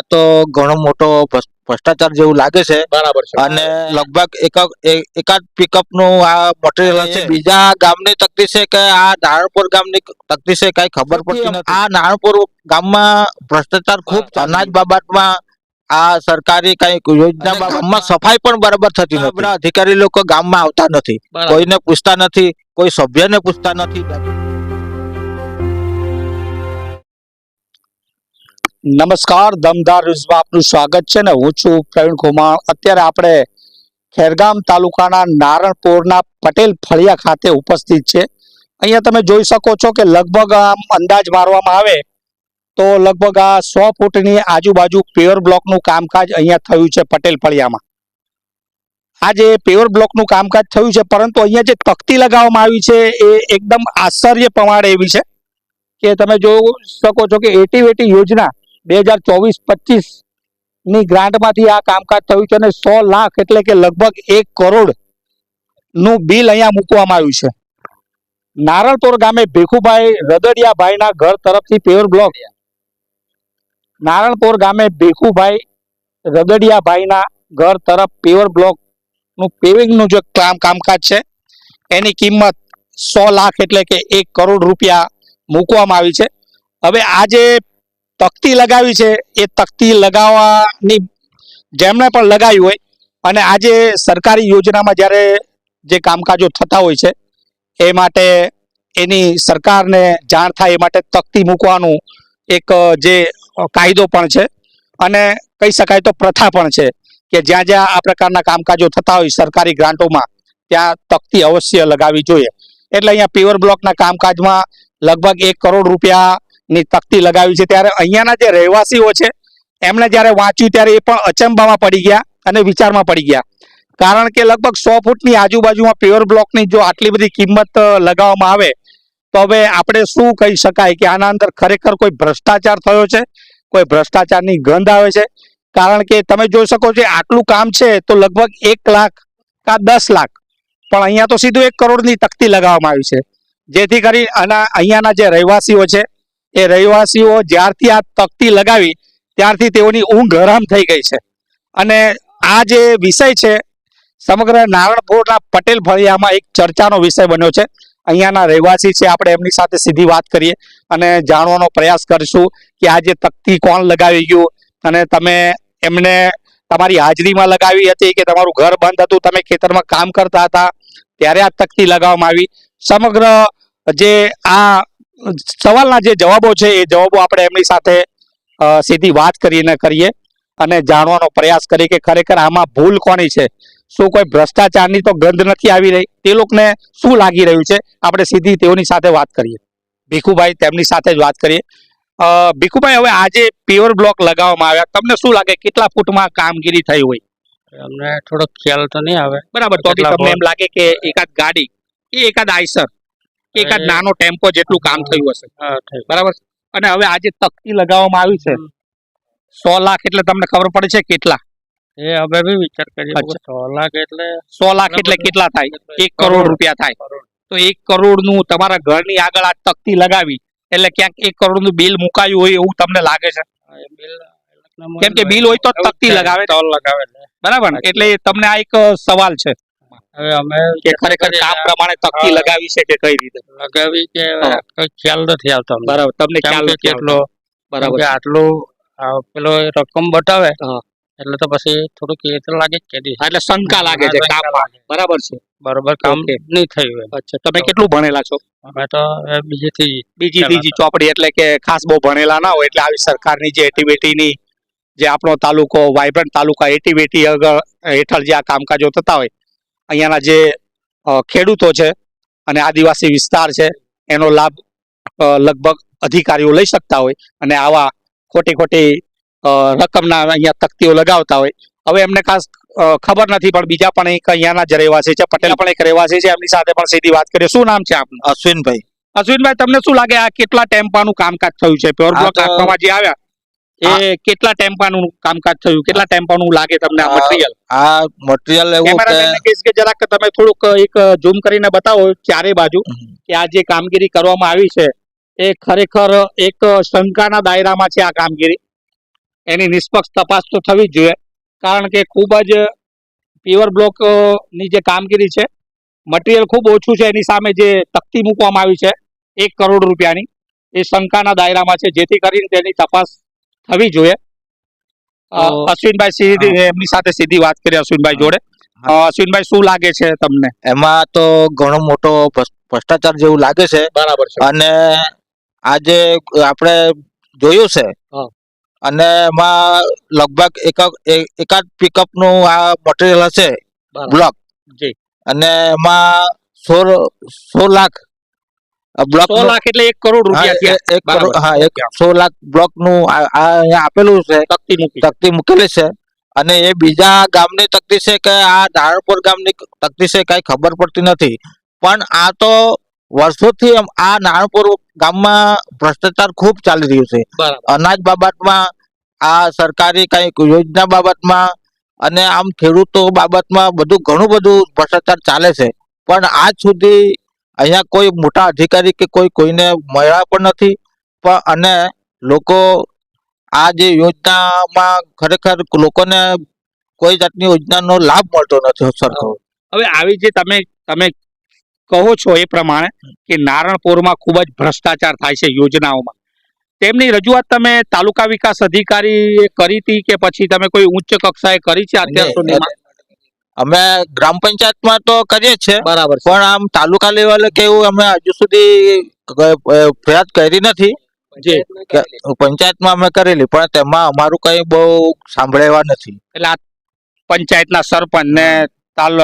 આ તો ઘણો મોટો ભ્રષ્ટાચાર જેવું લાગે છે. બરાબર છે. અને લગભગ એક એકાદ પિકઅપનું આ મટીરિયલ છે બીજા ગામની તકલીફ છે કે આ નારણપુર ગામની તકલીફ છે કઈ ખબર પડતી નથી. આ નારણપુર ગામમાં ભ્રષ્ટાચાર ખૂબ અનાજ બાબતમાં આ સરકારી કઈ યોજના ગામમાં સફાઈ પણ બરાબર થતી નથી. બધા અધિકારી લોકો ગામમાં આવતા નથી. કોઈને પૂછતા નથી કોઈ સભ્યને પૂછતા નથી. નમસ્કાર, દમદાર ન્યૂઝમાં આપનું સ્વાગત છે ને હું છું પ્રવીણ કુમાર. અત્યારે આપણે ખેરગામ તાલુકાના નારણપુરના પટેલ ફળિયા ખાતે ઉપસ્થિત છે. અહીંયા તમે જોઈ શકો છો કે લગભગ આમ અંદાજ મારવામાં આવે તો લગભગ આ સો ફૂટની આજુબાજુ પેવર બ્લોકનું કામકાજ અહીંયા થયું છે પટેલ ફળિયામાં. આ જે પેવર બ્લોકનું કામકાજ થયું છે, પરંતુ અહીંયા જે તકતી લગાવવામાં આવી છે એ એકદમ આશ્ચર્ય પ્રમાણે એવી છે કે તમે જોઈ શકો છો કે એટીવેટી યોજના બે હજાર ચોવીસ પચીસની ગ્રાન્ટમાંથી આ કામકાજ થયું છે અને સો લાખ એટલે કે લગભગ એક કરોડનું બિલ અહીંયા મૂકવામાં આવ્યું છે. નારણતોર ગામે ભીખુભાઈ રદડિયાભાઈના ઘર તરફથી પેવર બ્લોક નારણપુર ગામે ભીખુભાઈ રદડિયાભાઈના ઘર તરફ પેવર બ્લોકનું પેવિંગનું જે કામ કામકાજ છે, એની કિંમત સો લાખ એટલે કે એક કરોડ રૂપિયા મૂકવામાં આવી છે. હવે આ જે તકતી લગાવી છે. એ તકતી લગાવવાની જેમણે પણ લગાવી હોય અને આજે સરકારી યોજનામાં જ્યારે જે કામકાજો થતા હોય છે, એ માટે એની સરકારને જાણ થાય, એ માટે તકતી મૂકવાનું એક, જે કાયદો પણ છે. અને કહી શકાય તો પ્રથા પણ છે કે જ્યાં જ્યાં આ પ્રકારના કામકાજો થતા હોય સરકારી ગ્રાન્ટોમાં, ત્યાં તકતી અવશ્ય લગાવવી જોઈએ. એટલે અહીંયા પીવર બ્લોકના કામકાજમાં લગભગ એક કરોડ રૂપિયાની તકતી લગાવી છે. ત્યારે અહીંયાના જે રહેવાસીઓ છે, એમણે જ્યારે વાંચ્યું ત્યારે એ પણ અચંબામાં પડી ગયા અને વિચારમાં પડી ગયા. કારણ કે લગભગ સો ફૂટની આજુબાજુમાં પ્યોર બ્લોકની જો આટલી બધી કિંમત લગાવવામાં આવે, તો હવે આપણે શું કહી શકાય કે આના અંદર ખરેખર કોઈ ભ્રષ્ટાચાર થયો છે? કોઈ ભ્રષ્ટાચારની ગંધ આવે છે? કારણ કે તમે જોઈ શકો છો આટલું કામ છે તો લગભગ એક લાખ કા દસ લાખ, પણ અહીંયા તો સીધું એક કરોડની તકતી લગાવવામાં આવી છે. જેથી કરી આના અહીંયાના જે રહેવાસીઓ છે એ રહેવાસીઓ જ્યારથી આ તકતી લગાવી, ત્યારથી તેઓની ઊંઘ હરામ થઈ ગઈ છે. અને આ જે વિષય છે, સમગ્ર નારણપુરના પટેલ ફળિયામાં એક ચર્ચાનો વિષય બન્યો છે. અહીંયાના રહેવાસી છે, આપણે એમની સાથે સીધી વાત કરીએ અને જાણવાનો પ્રયાસ કરીશું કે આ જે તકતી કોણ લગાવી ગયું અને તમે એમને તમારી હાજરીમાં લગાવી હતી કે તમારું ઘર બંધ હતું, તમે ખેતરમાં કામ કરતા હતા, ત્યારે આ તકતી લગાવવામાં આવી. સમગ્ર જે આ સવાલના જે જવાબો છે એ જવાબો આપણે એમની સાથે સીધી વાત કરીને કરીએ અને જાણવાનો પ્રયાસ કરીએ કે ખરેખર આમાં ભૂલ કોની છે? શું કોઈ ભ્રષ્ટાચારની તો ગંધ નથી આવી રહી? તે લોકોને શું લાગી રહ્યું છે? આપણે સીધી તેઓની સાથે વાત કરીએ. ભીખુભાઈ તેમની સાથે જ વાત કરીએ. ભીખુભાઈ હવે આજે પ્યોર બ્લોક લગાવવામાં આવ્યા. તમને શું લાગે કેટલા ફૂટમાં કામગીરી થઈ હોય? અમને થોડો ખ્યાલ તો નહીં આવે. બરાબર તો તમને એમ લાગે કે એકાદ ગાડી એ એકાદ આઈસર? કે એકાદ નાનો ટેમ્પો જેટલું કામ થયું હશે. બરાબર અને હવે આજે તકતી લગાવવામાં આવી છે સો લાખ એટલે તમને ખબર પડે છે કેટલા? એ હવે બી વિચાર કરીએ. સો લાખ એટલે સો લાખ એટલે કેટલા થાય? એક કરોડ રૂપિયા થાય. તો એક કરોડનું તમારા ઘરની આગળ આ તકતી લગાવી એટલે ક્યાંક એક કરોડનું બિલ મુકાયું હોય એવું તમને લાગે છે? કેમ કે બિલ હોય તો તકતી લગાવે. લગાવે બરાબર એટલે તમને આ એક સવાલ છે. હવે અમે કે ખરેખર કામ પ્રમાણે તકતી લગાવી છે કે કઈ રીતે? લગાવી કે. ખ્યાલ નથી આવતો બરાબર તમને ખ્યાલ કેટલો બરાબર. આટલું પેલો રકમ બતાવે. એટલે તો પછી થોડુંક એ તો લાગે કે એટલે શંકા લાગે છે કામ કામમાં. બરાબર છે. બરાબર કામ નહીં થયું. અચ્છા તમે કેટલું ભણેલા છો? અમે તો બીજી ત્રીજી બીજી ત્રીજી ચોપડી એટલે કે ખાસ બહુ ભણેલા ના હોય એટલે આવી સરકારની જે એટીવેટીની જે આપણો તાલુકો વાઇબ્રન્ટ તાલુકા એટીવેટી હેઠળ જે આ કામકાજો થતા હોય અહીંયાના જે ખેડૂતો છે અને આદિવાસી વિસ્તાર છે એનો લાભ લગભગ અધિકારીઓ લઈ શકતા હોય અને આવા ખોટી ખોટી રકમના અહીંયા તકતીઓ લગાવતા હોય. હવે એમને ખાસ ખબર નથી પણ બીજા પણ એક અહીંયાના જ રહેવાસી છે પટેલ પણ એક રહેવાસી છે એમની સાથે પણ સીધી વાત કરીએ. શું નામ છે આપનું? અશ્વિનભાઈ. અશ્વિનભાઈ તમને શું લાગે આ કેટલા ટેમ્પાનું કામકાજ થયું છે? પ્યોર બ્લોક આપવામાં જે આવ્યા? એ કેટલા ટેમ્પાનું કામકાજ થયું? કેટલા ટેમ્પાનું લાગે તમને આ મટીરિયલ આ મટીરીયલ એવું કે કે જરાક તમે થોડુંક એક ઝૂમ કરીને બતાવો ચારે બાજુ કે આ જે કામગીરી કરવામાં આવી છે એ ખરેખર એક શંકાના દાયરામાં છે આ કામગીરી. એની નિષ્પક્ષ તપાસ તો થવી જ જોઈએ. કારણ કે ખૂબ જ પ્યોર બ્લોકની જે કામગીરી છે મટીરિયલ ખૂબ ઓછું છે એની સામે જે તકતી મૂકવામાં આવી છે એક કરોડ રૂપિયાની એ શંકાના દાયરામાં છે. જેથી કરીને તેની તપાસ થવી જોઈએ. અશ્વિનભાઈ સીધી એમની સાથે સીધી વાત કરી અશ્વિનભાઈ જોડે. અશ્વિનભાઈ શું લાગે છે તમને? એમાં તો ઘણો મોટો ભ્રષ્- ભ્રષ્ટાચાર જેવું લાગે છે. બરાબર છે. અને આજે આપણે જોયું છે. અને એમાં લગભગ એક એક- એકાદ પિકઅપનું આ મટીરિયલ હશે. બ્લોક. જી. અને એમાં સોળ સો લાખ બ્લોક લાખ એટલે એક કરોડ રૂપિયા એક કરોડ હા એક સો લાખ બ્લોકનું આપેલું છે. તકતી તકતી મૂકેલી છે. અને એ બીજા ગામની તકતી છે કે આ ધારણપુર ગામની તકતી છે કઈ ખબર પડતી નથી. પણ આ તો વર્ષોથી આ નારણપુર ગામમાં ભ્રષ્ટાચાર ખૂબ ચાલી રહ્યું છે. અનાજ બાબતમાં આ સરકારી કંઈક યોજના બાબતમાં અને આમ ખેડૂતો બાબતમાં બધું ઘણું બધું ભ્રષ્ટાચાર ચાલે છે. પણ આજ સુધી અહીંયા કોઈ મોટા અધિકારી કે કોઈ કોઈને મળ્યા પણ નથી. પણ અને લોકો આ જે યોજનામાં ખરેખર લોકોને કોઈ જાતની યોજનાનો લાભ મળતો નથી સરખો. હવે આવી જે તમે તમે કહો છો એ પ્રમાણે કે નારણપુરમાં ખૂબ જ ભ્રષ્ટાચાર થાય છે યોજનાઓમાં. તેમની રજૂઆત તમે તાલુકા વિકાસ અધિકારી કરી હતી કે પછી તમે કોઈ ઉચ્ચ કક્ષાએ કરી છે? અત્યાર સુધીમાં? અમે ગ્રામ પંચાયતમાં તો કરીએ છે બરાબર પણ આમ તાલુકા લેવલે કેવું અમે હજુ સુધી ફરિયાદ કરી નથી. જી. પંચાયતમાં અમે કરેલી પણ તેમાં અમારું કઈ બહુ સાંભળેવા નથી. એટલે આ પંચાયતના સરપંચ ને તાલ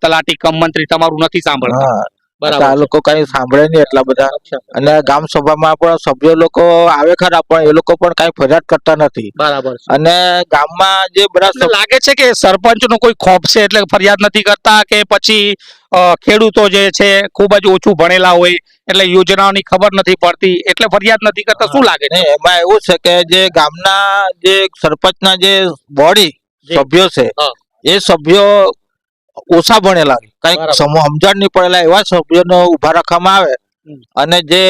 તલાટી કમ મંત્રી તમારું નથી સાંભળતા? હા આ લોકો કઈ સાંભળે નહીં એટલા બધા. અને ગામ સભામાં પણ સભ્યો લોકો આવે ખરા પણ એ લોકો પણ કઈ ફરિયાદ કરતા નથી. બરાબર અને ગામમાં જે બધા લાગે છે કે સરપંચ નો કોઈ ખોફ છે એટલે ફરિયાદ નથી કરતા કે પછી ખેડૂતો જે છે ખૂબ જ ઓછું ભણેલા હોય એટલે યોજનાઓની ખબર નથી પડતી એટલે ફરિયાદ નથી કરતા શું લાગે છે? ને એમાં એવું છે કે જે ગામના જે સરપંચના જે બોડી સભ્યો છે એ સભ્યો ઓછા ભણેલા કંઈક સમજણ નહીં પડેલા એવા સભ્યોને ઊભા રાખવામાં આવે અને જે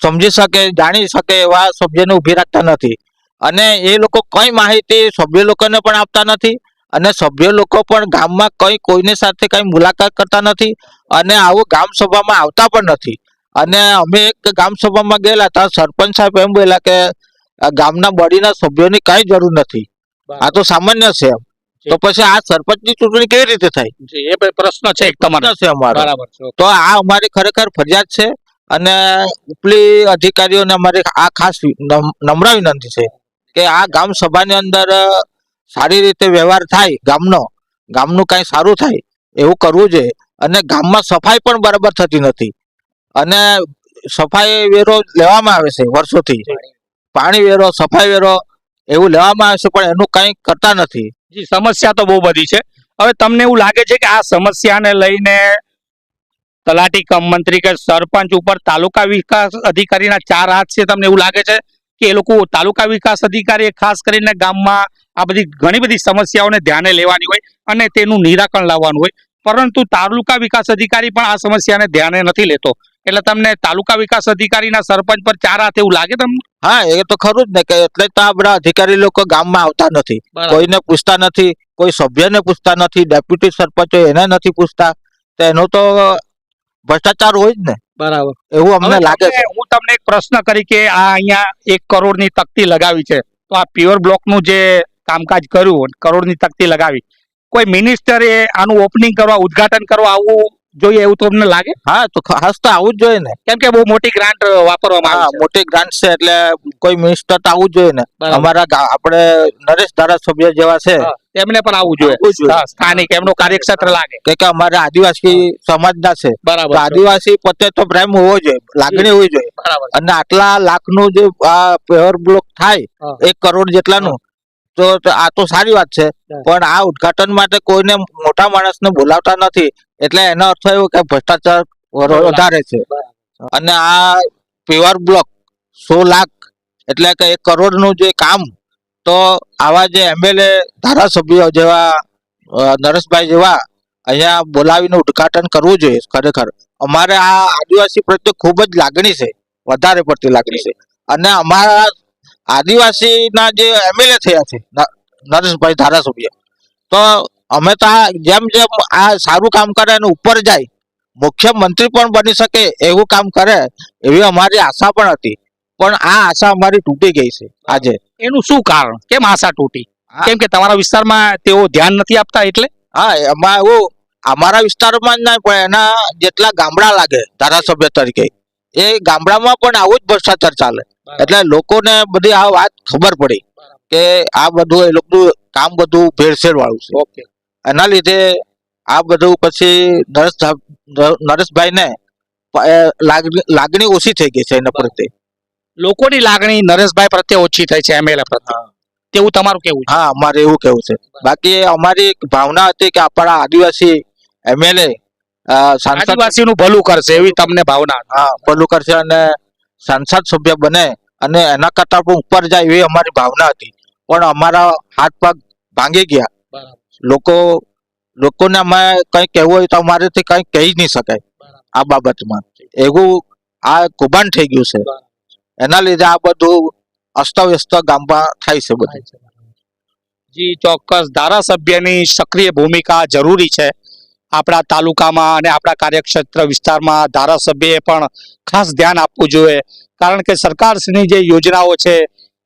સમજી શકે જાણી શકે એવા સભ્યોને ઊભી રાખતા નથી. અને એ લોકો કઈ માહિતી સભ્ય લોકોને પણ આપતા નથી અને સભ્ય લોકો પણ ગામમાં કઈ કોઈની સાથે કઈ મુલાકાત કરતા નથી અને આવું ગામ સભામાં આવતા પણ નથી. અને અમે એક ગામ સભામાં ગયેલા ત્યાં સરપંચ સાહેબ એમ બોલ્યા કે ગામના બોડીના સભ્યોની કઈ જરૂર નથી. આ તો સામાન્ય છે એમ. તો પછી આ સરપંચની ચૂંટણી કેવી રીતે થાય? એ પ્રશ્ન છે એક તમારો. છે અમારો. બરાબર તો આ અમારી ખરેખર ફરિયાદ છે અને ઉપલી અધિકારીઓને અમારી આ ખાસ નમ- નમ્ર વિનંતી છે કે આ ગામ સભાની અંદર સારી રીતે વ્યવહાર થાય ગામનો ગામનું કાંઈ સારું થાય એવું કરવું જોઈએ અને ગામમાં સફાઈ પણ બરાબર થતી નથી અને સફાઈ વેરો લેવામાં આવે છે વર્ષોથી. પાણી વેરો સફાઈ વેરો એવું લેવામાં આવે છે, પણ એનું કંઈ કરતા નથી. સમસ્યા તો બહુ બધી છે. હવે તમને એવું લાગે છે કે આ સમસ્યાને લઈને તલાટી કમ મંત્રી કે સરપંચ ઉપર તાલુકા વિકાસ અધિકારીના ચાર હાથ છે તમને એવું લાગે છે કે એ લોકો તાલુકા વિકાસ અધિકારીએ ખાસ કરીને ગામમાં આ બધી ઘણી બધી સમસ્યાઓને ધ્યાને લેવાની હોય અને તેનું નિરાકરણ લાવવાનું હોય? પરંતુ તાલુકા વિકાસ અધિકારી પણ આ સમસ્યાને ધ્યાને નથી લેતો. એટલે તમને તાલુકા વિકાસ અધિકારીના સરપંચ પર ચાર હાથ એવું લાગે તમને? હા એ તો ખરું જ ને કે એટલે તો આ બધા અધિકારી લોકો ગામમાં આવતા નથી. કોઈને પૂછતા નથી કોઈ સભ્યને પૂછતા નથી ડેપ્યુટી સરપંચ એને નથી પૂછતા. તો એનો તો ભ્રષ્ટાચાર હોય જ ને. બરાબર. એવું અમને લાગે છે. હું તમને એક પ્રશ્ન કરી કે આ અહીંયા એક કરોડની તકતી લગાવી છે. તો આ પ્યોર બ્લોકનું જે કામકાજ કર્યું કરોડની તકતી લગાવી કોઈ મિનિસ્ટરે આનું ઓપનિંગ કરવા ઉદ્ઘાટન કરવા આવવું જોઈએ એવું તમને લાગે? હા તો ખાસ તો આવું જ જોઈએ ને. કેમ કે બહુ મોટી ગ્રાન્ટ વાપરવામાં આવે મોટી ગ્રાન્ટ છે એટલે કોઈ મિનિસ્ટર તો આવું જોઈએ ને. અમારા આપણે નરેશ ધારાસભ્ય જેવા છે. એમને પણ આવવું જોઈએ. સ્થાનિક એમનું કાર્યક્ષેત્ર લાગે. કે કે અમારે આદિવાસી સમાજના છે. બરાબર આદિવાસી પોતે તો પ્રેમ હોવો જોઈએ લાગણી હોવી જોઈએ. બરાબર. અને આટલા લાખનું જે આ પેવર બ્લોક થાય એક કરોડ જેટલાનું તો આ તો સારી વાત છે. પણ આ ઉદ્ઘાટન માટે કોઈને મોટા માણસને બોલાવતા નથી. એટલે એનો અર્થ એવો કે ભ્રષ્ટાચાર વધારે છે. અને આ પેવર બ્લોક સો લાખ એટલે કે એક કરોડનું જે કામ તો આવા જે એમએલએ ધારાસભ્યો જેવા નરેશભાઈ જેવા અહીંયા બોલાવીને ઉદ્ઘાટન કરવું જોઈએ ખરેખર. અમારે આ આદિવાસી પ્રત્યે ખૂબ જ લાગણી છે. વધારે પડતી લાગણી છે. અને અમારા આદિવાસીના જે એમએલએ થયા છે નરેશભાઈ ધારાસભ્ય. તો અમે તો આ જેમ જેમ આ સારું કામ કરે અને ઉપર જાય મુખ્યમંત્રી પણ બની શકે એવું કામ કરે એવી અમારી આશા પણ હતી. પણ આ આશા અમારી તૂટી ગઈ છે આજે. એનું શું કારણ? કેમ આશા તૂટી? કેમ કે તમારા વિસ્તારમાં તેઓ ધ્યાન નથી આપતા એટલે? હા એમાં એવું અમારા વિસ્તારમાં જ નહીં પણ એના જેટલા ગામડા લાગે ધારાસભ્ય તરીકે. એ ગામડામાં પણ આવું જ ભ્રષ્ટાચાર ચાલે. એટલે લોકોને બધી આ વાત ખબર પડી કે આ બધું એ લોકોનું કામ બધું ભેળસેળ વાળું છે. ઓકે. એના લીધે આ બધું પછી નરેશ નરેશભાઈ ને લાગણી ઓછી થઈ ગઈ છે એના પ્રત્યે. લોકોની લાગણી નરેશભાઈ પ્રત્યે ઓછી થઈ છે એમએલએ પ્રત્યે. તેવું તમારું કેવું હા અમારે એવું કેવું છે. બાકી અમારી એક ભાવના હતી કે આપણા આદિવાસી એમએલએ આદિવાસીનું ભલું કરશે એવી તમને ભાવના હા ભલું કરશે અને સંસદ સભ્ય બને અને એના કરતા પણ ઉપર જાય એવી અમારી ભાવના હતી. પણ અમારા હાથ પગ ભાંગી ગયા. લોકો લોકોને અમે કંઈ કહેવું હોય તો અમારેથી કંઈ કહી નહીં શકાય આ બાબતમાં. એવું આ કુબાન થઈ ગયું છે. એના લીધે આ બધું અસ્તવ્યસ્ત ગામમાં થાય છે બધું. જી ચોક્કસ. ધારાસભ્યની સક્રિય ભૂમિકા જરૂરી છે. આપણા તાલુકામાં અને આપણા કાર્યક્ષેત્ર વિસ્તારમાં ધારાસભ્યએ પણ ખાસ ધ્યાન આપવું જોઈએ. કારણ કે સરકારની જે યોજનાઓ છે,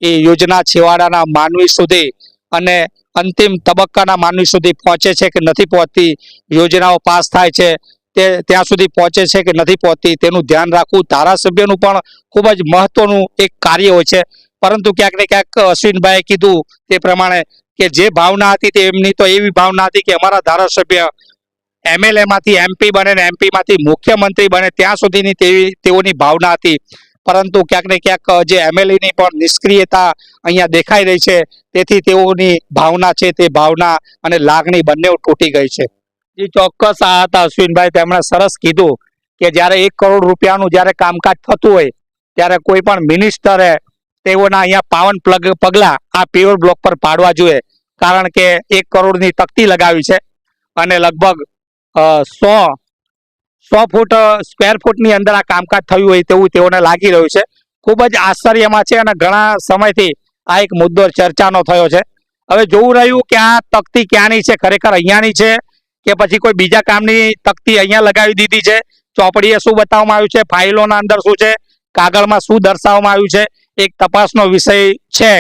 એ યોજના છેવાડાના માનવી સુધી અને અંતિમ તબક્કાના માનવી સુધી પહોંચે છે કે નથી પહોંચતી, યોજનાઓ પાસ થાય છે, તે ત્યાં સુધી પહોંચે છે કે નથી પહોંચતી, તેનું ધ્યાન રાખવું ધારાસભ્યનું પણ ખૂબ જ મહત્વનું એક કાર્ય હોય છે. પરંતુ ક્યાંક ને ક્યાંક અશ્વિનભાઈએ કીધું તે પ્રમાણે કે જે ભાવના હતી તે એમની તો એવી ભાવના હતી કે અમારા ધારાસભ્ય એમએલએ માંથી એમપી બને ને એમપી માંથી મુખ્યમંત્રી બને ત્યાં સુધીની તેવી તેઓની ભાવના હતી. પરંતુ ક્યાંક ને ક્યાંક જે એમએલએ ની પણ નિષ્ક્રિયતા અહીંયા દેખાઈ રહી છે, તેથી તેઓની ભાવના છે તે ભાવના અને લાગણી બંને તૂટી ગઈ છે. એ ચોક્કસ આ હતા અશ્વિનભાઈ, તેમણે સરસ કીધું કે જ્યારે એક કરોડ રૂપિયાનું જ્યારે કામકાજ થતું હોય, ત્યારે કોઈ પણ મિનિસ્ટરે તેઓના અહીંયા પાવન પ્લગ પગલા આ પેવર બ્લોક પર પાડવા જોઈએ. કારણ કે એક કરોડની તકતી લગાવી છે અને લગભગ સો સો ફૂટ સ્ક્વેર ફૂટની અંદર આ કામકાજ થયું હોય તેવું તેઓને લાગી રહ્યું છે. ખૂબ જ આશ્ચર્યમાં છે અને ઘણા સમયથી આ એક મુદ્દો ચર્ચાનો થયો છે. હવે જોવું રહ્યું કે આ તકતી ક્યાંની છે? ખરેખર અહીંયાની છે કે પછી કોઈ બીજા કામની તકતી અહીંયા લગાવી દીધી છે? ચોપડીએ શું બતાવવામાં આવ્યું છે? ફાઇલોના અંદર શું છે? કાગળમાં શું દર્શાવવામાં આવ્યું છે? એક તપાસનો વિષય છે.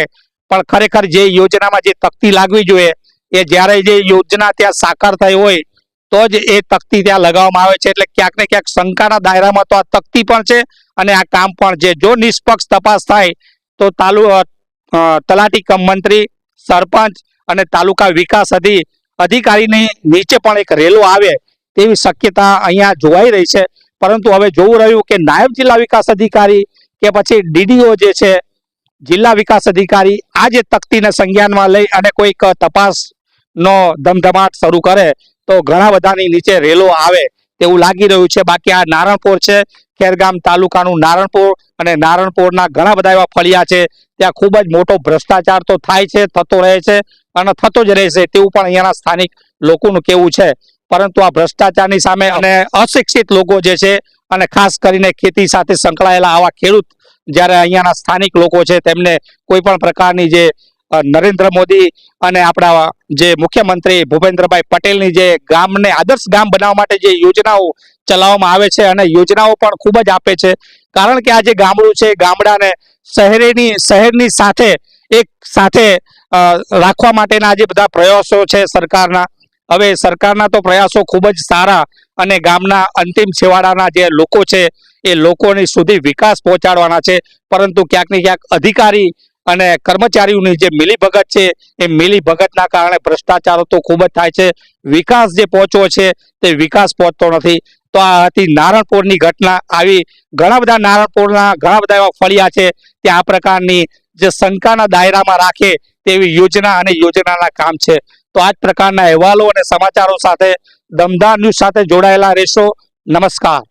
પણ ખરેખર જે યોજનામાં જે તકતી લાગવી જોઈએ, એ જ્યારે જે યોજના ત્યાં સાકાર થઈ હોય તો જ એ તકતી ત્યાં લગાવવામાં આવે છે. એટલે ક્યાંક ને ક્યાંક શંકાના દાયરામાં તો આ તકતી પણ છે અને આ કામ પણ છે. જો નિષ્પક્ષ તપાસ થાય તો તાલુ તલાટી કમ મંત્રી, સરપંચ અને તાલુકા વિકાસ અધિ, અધિકારીની નીચે પણ એક રેલો આવે તેવી શક્યતા અહીંયા જોવાઈ રહી છે. પરંતુ હવે જોવું રહ્યું કે નાયબ જિલ્લા વિકાસ અધિકારી કે પછી ડીડીઓ જે છે, જિલ્લા વિકાસ અધિકારી આ જે તકતીને સંજ્ઞાનમાં લઈ અને કોઈક તપાસનો ધમધમાટ શરૂ કરે, તો ઘણા બધાની નીચે રેલો આવે તેવું લાગી રહ્યું છે. બાકી આ નારણપુર છે, ખેરગામ તાલુકાનું નારણપુર અને નારણપુરના ઘણા બધા એવા ફળિયા છે. ત્યાં ખૂબ જ મોટો ભ્રષ્ટાચાર તો થાય છે, થતો રહે છે અને થતો જ રહેશે તેવું પણ અહીંયાના સ્થાનિક લોકોનું કેવું છે. પરંતુ આ ભ્રષ્ટાચારની સામે અને અશિક્ષિત લોકો જે છે અને ખાસ કરીને ખેતી સાથે સંકળાયેલા આવા ખેડૂત જ્યારે અહીંયાના સ્થાનિક લોકો છે, તેમને કોઈ પણ પ્રકારની જે નરેન્દ્ર મોદી અને આપણા જે મુખ્યમંત્રી ભૂપેન્દ્રભાઈ પટેલની જે ગામને, આદર્શ ગામ બનાવવા માટે જે યોજનાઓ ચલાવવામાં આવે છે અને યોજનાઓ પણ ખૂબ જ આપે છે. કારણ કે આ જે ગામડું છે ગામડાને શહેરીની, શહેરની સાથે, એક સાથે રાખવા માટેના જે બધા પ્રયાસો છે સરકારના. હવે સરકારના તો પ્રયાસો ખૂબ જ સારા અને ગામના અંતિમ છેવાડાના જે લોકો છે, એ લોકોની સુધી વિકાસ પહોંચાડવાના છે. પરંતુ ક્યાંક ને ક્યાંક અધિકારી અને કર્મચારીઓની જે મિલીભગત છે, એ મિલીભગતના કારણે ભ્રષ્ટાચારો તો ખૂબ જ થાય છે. વિકાસ જે પહોંચ્યો છે, તે વિકાસ પહોંચતો નથી. તો આ હતી નારણપુરની ઘટના. આવી ઘણા બધા નારણપુરના ઘણા બધા એવા ફળિયા છે, તે આ પ્રકારની જે શંકાના દાયરામાં રાખે તેવી યોજના અને યોજનાના કામ છે. તો આ જ પ્રકારના અહેવાલો અને સમાચારો સાથે દમદાર ન્યૂઝ સાથે જોડાયેલા રહેશો. નમસ્કાર.